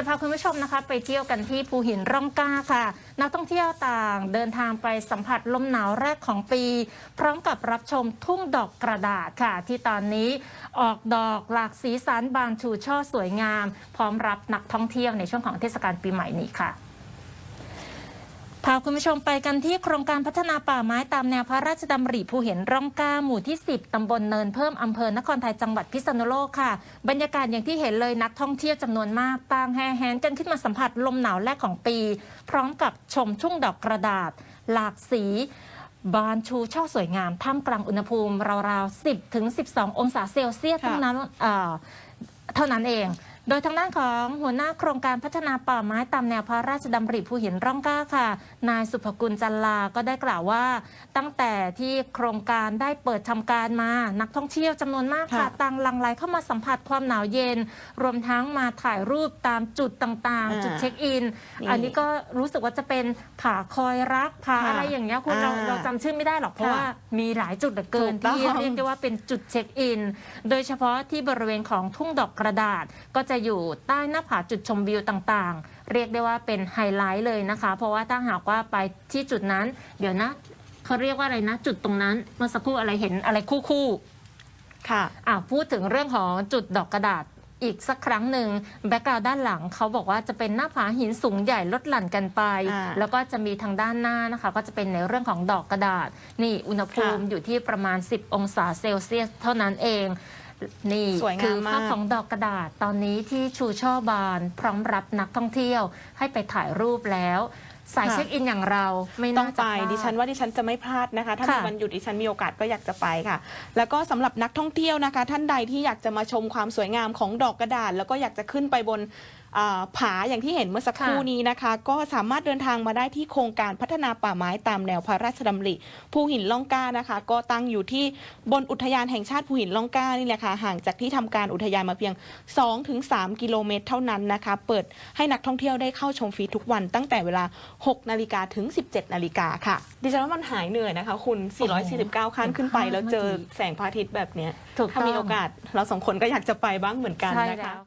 จะพาคุณผู้ชมนะคะ ไปเที่ยวกันที่ภูหินร่องกล้าค่ะ นักท่องเที่ยวต่างเดินทางไปสัมผัสลมหนาวแรกของปี พร้อมกับรับชมทุ่งดอกกระดาษค่ะ ที่ตอนนี้ออกดอกหลากสีสันบานชูช่อสวยงาม พร้อมรับนักท่องเที่ยวในช่วงของเทศกาลปีใหม่นี้ค่ะ พาคุณผู้ชมไปกันที่โครงการพัฒนาป่าไม้ตามแนวพระราชดำริภูเห็นร่องกล้าหมู่ที่ 10 ตำบลเนินเพิ่มอำเภอนครไทยจังหวัดพิษณุโลกค่ะ บรรยากาศอย่างที่เห็นเลยนักท่องเที่ยวจำนวนมากต่างแห่แหนกันขึ้นมาสัมผัสลมหนาวแรกของปี พร้อมกับชมทุ่งดอกกระดาษ หลากสี บานชูช่อสวยงามท่ามกลางอุณหภูมิราวๆ 10ถึง12 องศาเซลเซียสเท่านั้นเท่านั้นเอง โดยทางด้านของหัวหน้าโครงการพัฒนาป่าไม้ตามแนวพระราชดำริภูหินร่องกล้าค่ะ นายสุภกุลจันลา ก็ได้กล่าวว่า ตั้งแต่ที่โครงการได้เปิดทำการมา นักท่องเที่ยวจำนวนมากค่ะค่ะ ต่างหลังไหลเข้ามาสัมผัสความหนาวเย็น รวมทั้งมาถ่ายรูปตามจุดต่างๆอ่าจุดเช็คอินนี่อันนี้ก็รู้สึกว่าจะเป็นผาคอยรักผาค่ะอะไรอย่างเงี้ยคุณเราอ่าเราจำชื่อไม่ได้หรอกเพราะค่ะว่ามีหลายจุดเหลือเกินถูกต้องที่เรียกได้ว่าเป็นจุดเช็คอิน โดยเฉพาะที่บริเวณของทุ่งดอกกระดาษก็จะอยู่ใต้หน้าผาจุดชมวิวต่างๆ เรียกได้ว่าเป็นไฮไลท์เลยนะคะ เพราะว่าถ้าหากว่าไปที่จุดนั้น เดี๋ยวนะเขาเรียกว่าอะไรนะ จุดตรงนั้น เมื่อสักครู่อะไรเห็นอะไรคู่ๆค่ะอะพูดถึงเรื่องของจุดดอกกระดาษอีกสักครั้งหนึ่งแบ็กกราวด้านหลังเขาบอกว่าจะเป็นหน้าผาหินสูงใหญ่ลดหลั่นกันไปอ่าแล้วก็จะมีทางด้านหน้านะคะ ก็จะเป็นในเรื่องของดอกกระดาษ นี่อุณหภูมิค่ะอยู่ที่ประมาณ 10 องศาเซลเซียสเท่านั้นเอง นี่สวยงามคือภาพมาก ของดอกกระดาษตอนนี้ที่ชูช่อบาน พร้อมรับนักท่องเที่ยวให้ไปถ่ายรูปแล้ว สายเช็คอินอย่างเราไม่ต้อน่างจะไปพลา ดิฉันว่าดิฉันจะไม่พลาดนะคะ ถ้าค่ะมีวันหยุดดิฉันมีโอกาสก็อยากจะไปค่ะ แล้วก็สำหรับนักท่องเที่ยวนะคะ ท่านใดที่อยากจะมาชมความสวยงามของดอกกระดาษ แล้วก็อยากจะขึ้นไปบนอ่า ผาอย่างที่เห็นเมื่อสักครู่ค่ะนี้นะคะ ก็สามารถเดินทางมาได้ที่โครงการพัฒนาป่าไม้ตามแนวพระราชดำริภูหินล่องกล้านะคะ ก็ตั้งอยู่ที่บนอุทยานแห่งชาติภูหินล่องกล้านี่แหละค่ะห่างจากที่ทำการอุทยานมาเพียง 2-3 กิโลเมตรเท่านั้นนะคะ เปิดให้นักท่องเที่ยวได้เข้าชมฟรีทุกวันตั้งแต่เวลา 6 นาฬิกาถึง 17 นาฬิกาค่ะ ดิฉันว่ามันหายเหนื่อยนะคะ คุณ 449 ขั้นขึ้นไปแล้วเจอแสงพระอาทิตย์แบบเนี้ยถูกถ้าต้องมีโอกาสเราสองคนก็อยากจะไปบ้างเหมือนกันใช่นะคะแล้ว